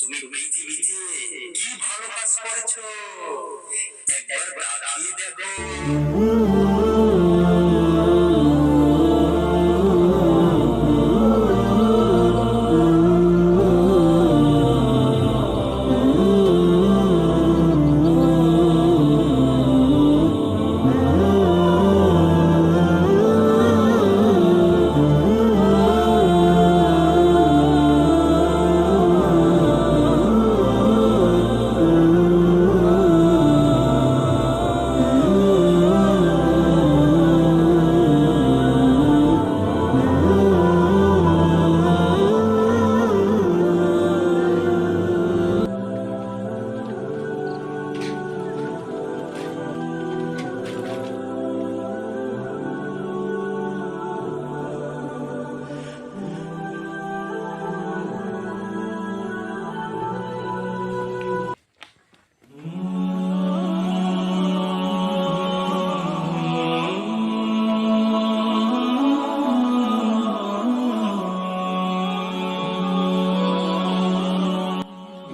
তুমি পৃথিবীতে কি ভালো কাজ করেছ? একবার দেখো।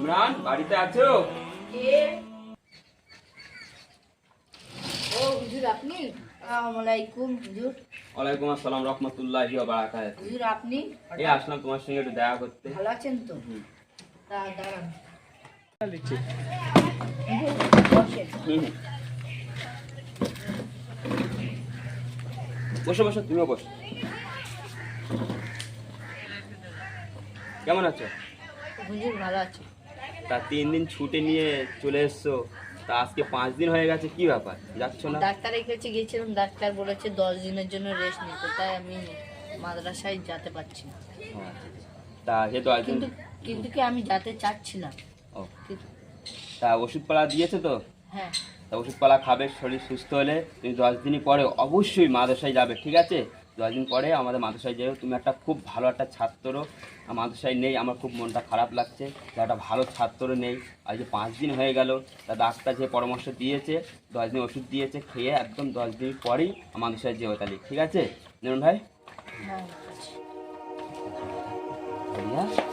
ইমরান বাড়িতে আছো? কে? ও হুজুর আপনি? আসসালামু আলাইকুম হুজুর। ওয়ালাইকুম আসসালাম রহমতুল্লাহি ওয়া বারাকাতুহু। হুজুর আপনি? এই আসলাম তোমার সঙ্গে একটু দেখা করতে। ভালো আছেন তো? তা দাঁড়ান। হুম। বসো বসো তুমিও বসো। কেমন আছো? হুজুর ভালো আছে। তা তিন দিন ছুটি নিয়ে চলে এসছো। তা আজকে পাঁচ দিন হয়ে গেছে কি ব্যাপার? যাচ্ছ না? ডাক্তারের কাছে গিয়েছিলাম ডাক্তার বলেছে দশ দিনের জন্য রেস্ট নিতে তাই আমি মাদ্রাসায় যেতে পারছি না। ও, আচ্ছা, আচ্ছা। তা যেহেতু একদিন কিন্তু কিন্তু কি আমি যেতে চাচ্ছিলাম? ও। কিন্তু- তা ওষুধপালা দিয়েছে তো? হ্যাঁ। তা ওষুধপালা খাবে শরীর সুস্থ হলে তুমি দশ দিনই পরে অবশ্যই মাদ্রাসায় যাবে ঠিক আছে? দশ দিন পরে আমাদের মাদ্রাসায় যেও। তুমি একটা খুব ভালো একটা ছাত্র। মাদ্রাসায় নেই আমার খুব মনটা খারাপ লাগছে। যে একটা ভালো ছাত্র নেই। আর যে পাঁচ দিন হয়ে গেল তা ডাক্তার যে পরামর্শ দিয়েছে দশ দিন ওষুধ দিয়েছে খেয়ে একদম দশ দিন পরেই মাদ্রাসায় যেও তাহলে। ঠিক আছে? নেন ভাই। হ্যাঁ। ভাইয়া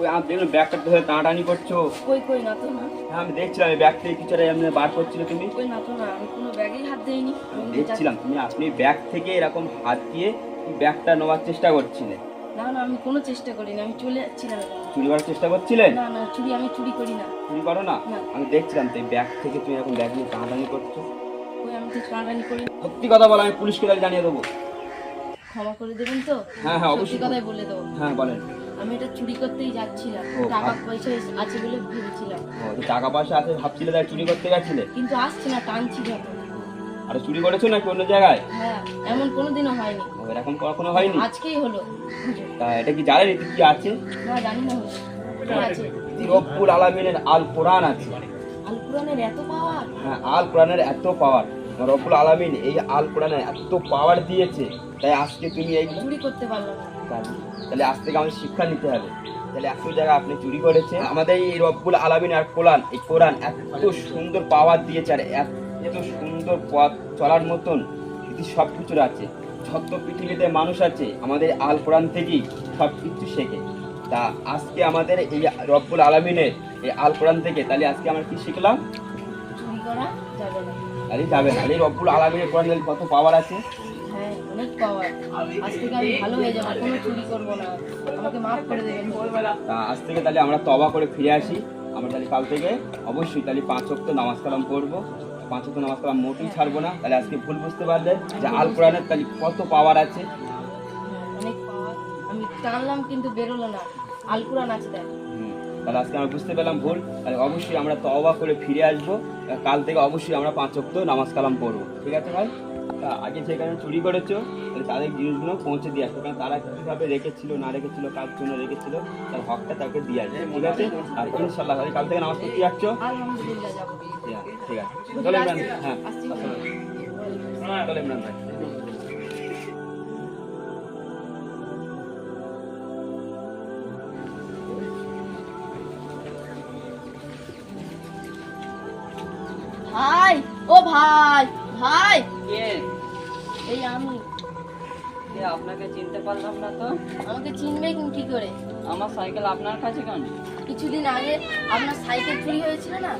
ওই আমি দেখলাম ব্যাগটা ধরে টানাটানি করছ। কই কই না তো না। হ্যাঁ আমি দেখছিলাম এই ব্যাগ থেকে কিছু এমনি বার করছিলে তুমি। কই না তো না আমি কোনো ব্যাগেই হাত দিইনি। আমি দেখছিলাম তুমি আপনি ব্যাগ থেকে এরকম হাত দিয়ে ব্যাগটা নেওয়ার চেষ্টা করছিলে। না না আমি কোনো চেষ্টা আমি চলে যাচ্ছিলাম। চুরি করার চেষ্টা করছিলেন না না চুরি আমি চুরি করি না। চুরি করো না। আমি দেখছিলাম তো এই ব্যাগ থেকে তুমি এরকম ব্যাগ নিয়ে টানাটানি করছ। আমি তো টানাটানি করি সত্যি কথা বলো আমি পুলিশকে জানিয়ে দেবো। ক্ষমা করে দেবেন তো? হ্যাঁ, হ্যাঁ, অবশ্যই। কথাই বলে দেবো। হ্যাঁ বলেন। আমি এটা চুরি করতেই যাচ্ছিলাম। ও, টাকা। পয়সা আছে বলে ভেবেছিলাম। ও তো টাকা পয়সা আছে ভাবছিলে তাই চুরি করতে গেছিলে কিন্তু আসছে না টানছি যত আর চুরি করেছ নাকি অন্য জায়গায়? হ্যাঁ এমন কোনোদিনও হয়নি। ও, এরকম কখনো হয়নি? আজকেই হলো। তা এটা কি জানেন এতে কি আছে? না জানি না হুজুর। কি আছে? রব্বুল আলমিনের আল কোরআন আছে। আল কোরআনের এত পাওয়ার? হ্যাঁ আল কোরআনের এত পাওয়ার। রব্বুল আলমিন এই আল কোরআনের এত পাওয়ার দিয়েছে। তাই আজকে তুমি এই চুরি করতে পারলাম না। তাহলে আজ থেকে আমাদের শিক্ষা নিতে হবে। তাহলে এত জায়গা আপনি চুরি করেছে আমাদের এই রব্বুল আলমিন আর কোরআন এই কোরআন এত সুন্দর পাওয়ার দিয়েছে আর এত সুন্দর পথ চলার মতন এটি সব কিছুর আছে। যত পৃথিবীতে মানুষ আছে আমাদের আল কোরআন থেকেই সব কিছু শেখে। তা আজকে আমাদের এই রব্বুল আলমিনের এই আল কোরআন থেকে তাহলে আজকে আমরা কি শিখলাম? তাহলে যাবে না। এই রব্বুল আলমিনের কোরআন কত পাওয়ার আছে? অনেক পাওয়ার আজ থেকে আমি ভালো হয়ে যাব কোনো চুরি করব না। আমাকে মাফ করে দেবেন। তা আজ থেকে তাহলে আমরা তবা করে ফিরে আসি। আমরা তাহলে কাল থেকে অবশ্যই তাহলে পাঁচ অক্ট নামাজ কালাম পড়ব। পাঁচ অক্ট নামাজ কালাম মোটেই ছাড়বো না। তাহলে আজকে ভুল বুঝতে পারলেন যে আল কোরআনের তাহলে কত পাওয়ার আছে। অনেক পাওয়ার আমি টানলাম কিন্তু বেরোলো না। আল কোরআন আছে দেখ। তাহলে আজকে আমরা বুঝতে পেলাম ভুল। তাহলে অবশ্যই আমরা তবা করে ফিরে আসব। কাল থেকে অবশ্যই আমরা পাঁচ অক্ট নামাজ কালাম পড়ব। ঠিক আছে ভাই? তা আগে সেখানে চুরি করেছ তাহলে তাদের জিনিসগুলো পৌঁছে দিয়ে আসবে কারণ তারা কীভাবে রেখেছিল না রেখেছিল কার জন্য রেখেছিল তার হকটা তাকে দিয়ে আসবে ঠিক আছে? আর ইনশাল্লাহ তাহলে কাল থেকে নামাজ পড়তে যাচ্ছ? ঠিক আছে। চলো ইমরান হ্যাঁ। চলো ইমরান ভাই। ভাই ও ভাই ভাই কে এই আমি। কে আপনাকে চিনতে পারলাম না তো? আমাকে চিনবে কি করে? আমার সাইকেল আপনার কাছে কেন? কিছুদিন আগে আপনার সাইকেল চুরি হয়েছিল না?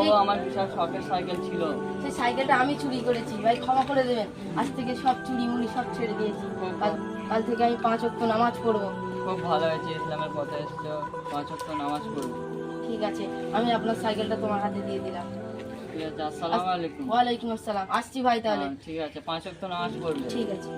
ও আমার বিশাল শখের সাইকেল ছিল। সেই সাইকেলটা আমি চুরি করেছি। ভাই ক্ষমা করে দেবেন। আজ থেকে সব চুরি মুড়ি সব ছেড়ে দিয়েছি। কাল কাল থেকে আমি পাঁচ অক্ট নামাজ পড়ব। খুব ভালো হয়েছে ইসলামের পথে এসছো। পাঁচ ওয়াক্ত নামাজ পড়ব। ঠিক আছে আমি আপনার সাইকেলটা তোমার হাতে দিয়ে দিলাম। ঠিক আছে আসসালামু আলাইকুম। ওয়ালাইকুম আসসালাম। আসছি ভাই তাহলে। হ্যাঁ, ঠিক আছে পাঁচ ওয়াক্ত আসব পড়বে। ঠিক আছে।